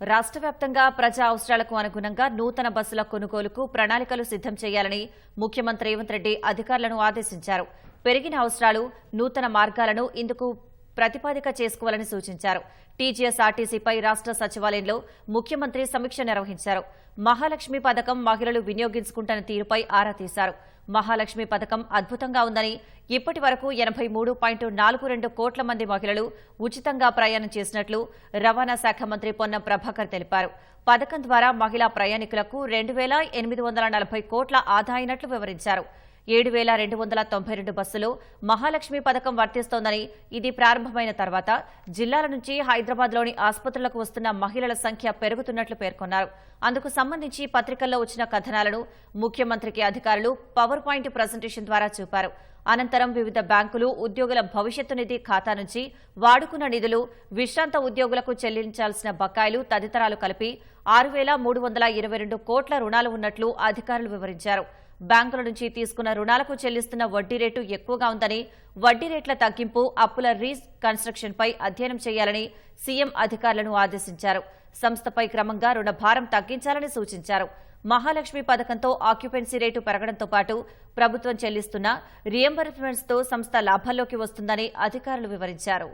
రాష్ట్ర వ్యాప్తంగా ప్రజా అవసరాలకు అనుగుణంగా నూతన బస్సుల కొనుగోలుకు ప్రణాళికలు సిద్దం చేయాలని ముఖ్యమంత్రి రేవంత్ రెడ్డి అధికారులను ఆదేశించారు. పెరిగిన అవసరాలు నూతన మార్గాలను ఇందుకు ప్రతిపాదిక చేసుకోవాలని సూచించారు. టీజీఎస్ ఆర్టీసీపై రాష్ట్ర సచివాలయంలో ముఖ్యమంత్రి సమీక్ష నిర్వహించారు. మహాలక్ష్మి పథకం మహిళలు వినియోగించుకుంటున్న తీరుపై ఆరా తీశారు. మహాలక్ష్మి పథకం అద్భుతంగా ఉందని ఇప్పటి వరకు ఎనభై మూడు పాయింట్ నాలుగు రెండు కోట్ల మంది మహిళలు ఉచితంగా ప్రయాణం చేసినట్లు రవాణా శాఖ మంత్రి పొన్నం ప్రభాకర్ తెలిపారు. పథకం ద్వారా మహిళా ప్రయాణికులకు రెండు వేల ఎనిమిది వందల నలభై కోట్ల ఆదా అయినట్లు వివరించారు. ఏడు వేల రెండు వందల తొంభై రెండు బస్సులు మహాలక్ష్మి పథకం వర్తిస్తోందని ఇది ప్రారంభమైన తర్వాత జిల్లాల నుంచి హైదరాబాద్లోని ఆసుపత్రులకు వస్తున్న మహిళల సంఖ్య పెరుగుతున్నట్లు పేర్కొన్నారు. అందుకు సంబంధించి పత్రికల్లో వచ్చిన కథనాలను ముఖ్యమంత్రికి అధికారులు పవర్ పాయింట్ ప్రజెంటేషన్ ద్వారా చూపారు. అనంతరం వివిధ బ్యాంకులు ఉద్యోగుల భవిష్యత్తు నిధి ఖాతా నుంచి వాడుకున్న నిధులు విశ్రాంత ఉద్యోగులకు చెల్లించాల్సిన బకాయిలు తదితరాలు కలిపి ఆరు వేల మూడు వందల ఇరవై రెండు కోట్ల రుణాలు ఉన్నట్లు అధికారులు వివరించారు. బ్యాంకుల నుంచి తీసుకున్న రుణాలకు చెల్లిస్తున్న వడ్డీ రేటు ఎక్కువగా ఉందని వడ్డీ రేట్ల తగ్గింపు అప్పుల రీస్ కన్స్ట్రక్షన్పై అధ్యయనం చేయాలని సీఎం అధికారులను ఆదేశించారు. సంస్థపై క్రమంగా రుణ భారం తగ్గించాలని సూచించారు. మహాలక్ష్మి పథకంతో ఆక్యుపెన్సీ రేటు పెరగడంతో పాటు ప్రభుత్వం చెల్లిస్తున్న రియంబర్స్మెంట్స్తో సంస్థ లాభాల్లోకి వస్తుందని అధికారులు వివరించారు.